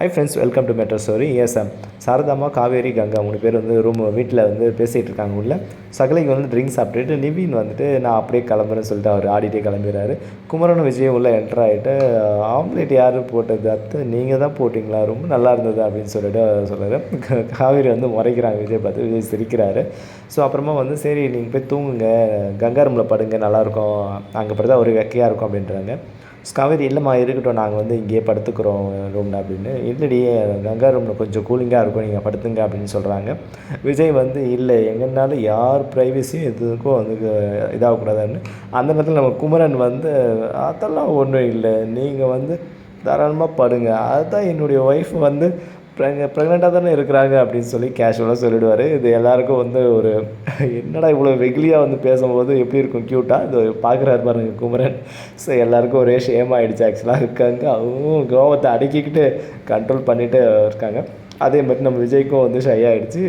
Hi friends welcome to Metro stories Saradamma Kaveri Ganga மூணு பேர் வந்து ரூம் வீட்டில் வந்து பேசிகிட்டு இருக்காங்க உள்ள சகலைக்கு வந்து ட்ரிங்க்ஸ் சாப்பிட்டுட்டு நிவின் வந்துட்டு நான் அப்படியே கிளம்புறேன்னு சொல்லிட்டு அவர் ஆடிட்டே கிளம்பிடுறாரு. குமரன் விஜய் உள்ள என்டர் ஆகிட்டு ஆம்லேட் யார் போட்டது அத்தை? நீங்கள் தான் போட்டிங்களா? ரொம்ப நல்லா இருந்தது? அப்படின்னு சொல்லிட்டு சொல்கிறாரு காவேரி வந்து முறைக்கிறாங்க விஜய் பார்த்து விஜய் சிரிக்கிறாரு. ஸோ அப்புறமா வந்து சரி நீங்கள் போய் தூங்குங்க. கங்கா ரூமில் படுங்க. நல்லாயிருக்கும் அங்கே படுத்தா ஒரு வெக்கையாக இருக்கும் அப்படின்றாங்க. காவேரி இல்லைம்மா இருக்கட்டும். நாங்கள் வந்து இங்கேயே படுத்துக்கிறோம் ரூமில் அப்படின்னு. இல்லடி கங்கா ரூமில் கொஞ்சம் கூலிங்காக இருக்கும். நீங்கள் படுத்துங்க அப்படின்னு சொல்கிறாங்க விஜய் வந்து இல்லை எங்கன்னாலும் யார் ப்ரைவசியும் எதுக்கும் வந்து இதாகக்கூடாதுன்னு. அந்த நேரத்தில் நம்ம குமரன் வந்து அதெல்லாம் ஒன்றும் இல்லை. நீங்கள் வந்து தாராளமாக படுங்க. அதுதான் என்னுடைய ஒய்ஃப் வந்து ப்ரெக் ப்ரெக்னெண்ட்டாக தானே இருக்கிறாங்க அப்படின்னு சொல்லி கேஷுவலாக சொல்லிவிடுவார் இது எல்லாருக்கும் வந்து ஒரு என்னடா இவ்வளோ வெகுலியாக வந்து பேசும்போது எப்படி இருக்கும் க்யூட்டாக இது பார்க்குறாரு பாருங்க குமரன். ஸோ எல்லாருக்கும் ஒரே ஷேம் ஆகிடுச்சு ஆக்சுவலாக இருக்காங்க. அவங்க கோவத்தை அடக்கிக்கிட்டு கண்ட்ரோல் பண்ணிகிட்டு இருக்காங்க. அதே மாதிரி நம்ம விஜய்க்கும் வந்து ஷை ஆகிடுச்சு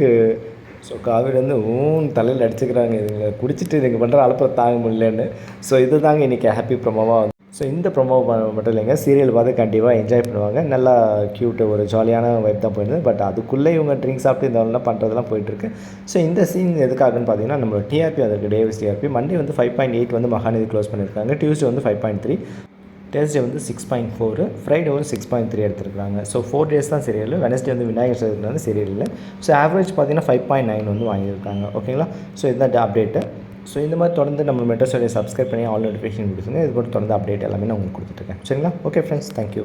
ஸோ காவேரி வந்து ஊன் தலையில் அடிச்சுக்கிறாங்க இதுங்களை. குடிச்சிட்டு இதுங்க பண்ணுற அலப்பறை தாங்க முடியலன்னு. ஸோ இது தாங்க இன்றைக்கி ஹாப்பி ப்ரொமோவாக வந்து ஸோ இந்த ப்ரொமோ மட்டும் இல்லைங்க. சீரியல் பார்த்து கண்டிப்பாக என்ஜாய் பண்ணுவாங்க. நல்லா க்யூட்டு ஒரு ஜாலியான வைப் தான் போயிருந்தது. பட் அதுக்குள்ளே இவங்க ட்ரிங்க்ஸ் சாப்பிட்டு இந்த மாதிரிலாம் பண்ணுறதுலாம் போயிட்டுருக்கு. ஸோ இந்த சீன் எதுக்காகன்னு பார்த்தீங்கன்னா நம்மளோட டிஆர்பி அதற்கு டேவிஸ் டிஆர்பி மண்டே வந்து ஃபைவ் பாயிண்ட் எயிட் வந்து மகாநதி க்ளோஸ் பண்ணியிருக்காங்க. டியூஸ்டே வந்து ஃபைவ் பாயிண்ட் த்ரீ தேர்ஸ்டே வந்து சிக்ஸ் பாயிண்ட் ஃபோர் ஃப்ரைடே வந்து சிக்ஸ் பாயிண்ட் த்ரீ எடுத்துருக்காங்க ஸோ ஃபோர் டேஸ் தான் சீரியல் வெனஸ்டே வந்து விநாயகர் சதுர்த்தி சீரியல் இல்லை. ஸோ ஆவரேஜ் பார்த்தீங்கன்னா ஃபைவ் பாயிண்ட் நைன் வந்து வாங்கியிருக்காங்க. ஓகேங்களா ஸோ இதுதான் அப்டேட்டு ஸோ இந்த மாதிரி தொடர்ந்து நம்ம மெட்ரோ ஸ்டோரியை சப்ஸ்கிரைப் பண்ணி ஆல் நோட்டிஃபிகேஷன் கொடுத்துங்க இது கூட தொடர்ந்து அப்டேட் எல்லாமே நான் உங்களுக்கு கொடுத்துட்ருக்கேன் சரிங்களா? Okay friends thank you